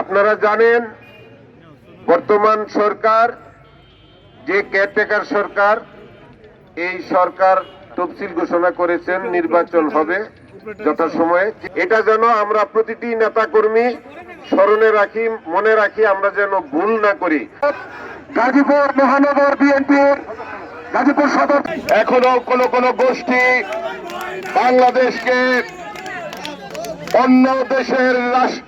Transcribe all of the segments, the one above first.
আপনারা জানেন বর্তমান সরকার যে কেয়ারটেকার সরকার এই সরকার তফসিল ঘোষণা করেছেন নির্বাচন হবে যথাসময়ে। এটা যেন আমরা প্রতিটি নেতাকর্মী স্মরণে রাখি মনে রাখি আমরা যেন ভুল না করি। গাজীপুর মহানগর বিএনপির গাজীপুর সদর এখনও কোন কোন গোষ্ঠী বাংলাদেশকে অন্য দেশের রাষ্ট্র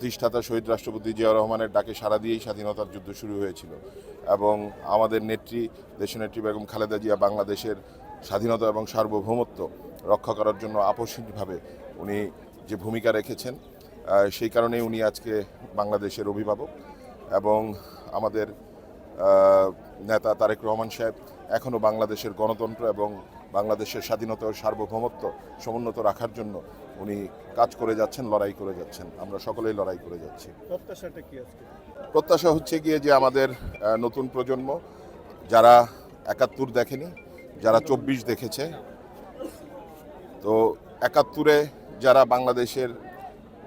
প্রতিষ্ঠাতা শহীদ রাষ্ট্রপতি জিয়া রহমানের ডাকে সাড়া দিয়েই স্বাধীনতার যুদ্ধ শুরু হয়েছিল। এবং আমাদের নেত্রী দেশনেত্রী বেগম খালেদা জিয়া বাংলাদেশের স্বাধীনতা এবং সার্বভৌমত্ব রক্ষা করার জন্য আপসহীনভাবে উনি যে ভূমিকা রেখেছেন সেই কারণেই উনি আজকে বাংলাদেশের অভিভাবক। এবং আমাদের নেতা তারেক রহমান সাহেব এখনও বাংলাদেশের গণতন্ত্র এবং বাংলাদেশের স্বাধীনতা ও সার্বভৌমত্ব সমুন্নত রাখার জন্য উনি কাজ করে যাচ্ছেন লড়াই করে যাচ্ছেন। আমরা সকলেই লড়াই করে যাচ্ছি। প্রত্যাশাটা কি আজকে? প্রত্যাশা হচ্ছে গিয়ে যে আমাদের নতুন প্রজন্ম যারা একাত্তর দেখেনি যারা চব্বিশ দেখেছে তো একাত্তরে যারা বাংলাদেশের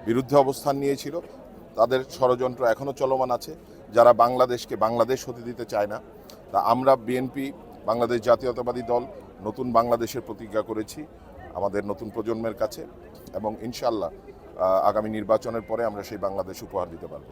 বিরুদ্ধে অবস্থান নিয়েছিল তাদের ষড়যন্ত্র এখনও চলমান আছে। যারা বাংলাদেশকে বাংলাদেশ হতে দিতে চায় না তা আমরা বিএনপি বাংলাদেশ জাতীয়তাবাদী দল নতুন বাংলাদেশের প্রতিজ্ঞা করেছি আমাদের নতুন প্রজন্মের কাছে এবং ইনশাল্লাহ আগামী নির্বাচনের পরে আমরা সেই বাংলাদেশ উপহার দিতে পারব